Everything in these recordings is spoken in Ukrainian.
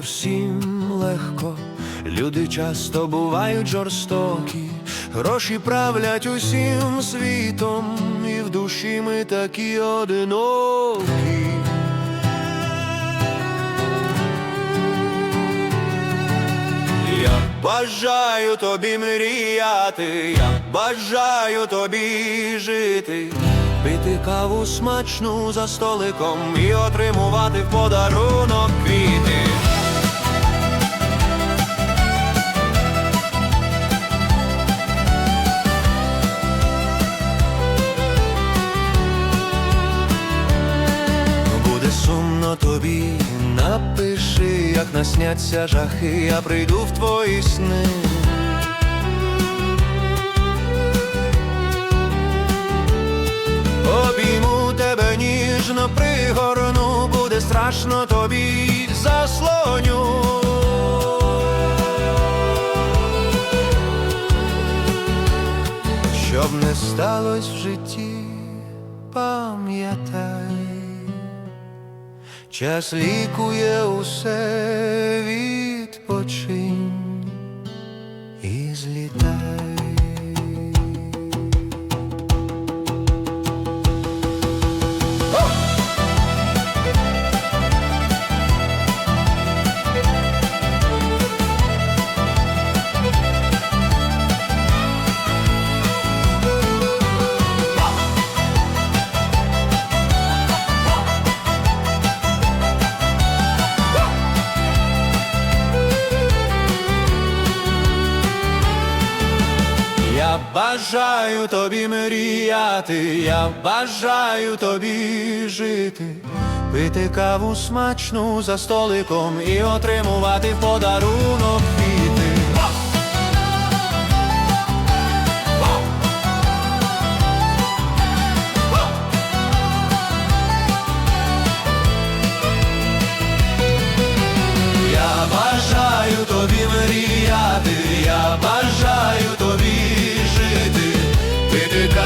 всім легко, люди часто бувають жорстокі, гроші правлять усім світом, і в душі ми такі одинокі. Я бажаю тобі мріяти, я бажаю тобі жити, пити каву смачну за столиком і отримувати в подарунок квіти. Буде сумно тобі, напиши, як насняться жахи, я прийду в твої сни. Страшно тобі заслоню. Щоб не сталося в житті, пам'ятай, час лікує усе, бажаю тобі мріяти, я бажаю тобі жити, пити каву смачну за столиком і отримувати подарунок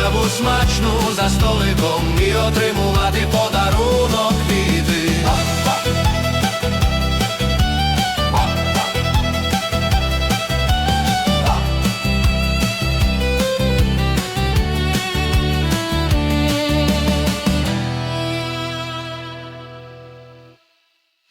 каву смачну за столиком і отримувати подарунок.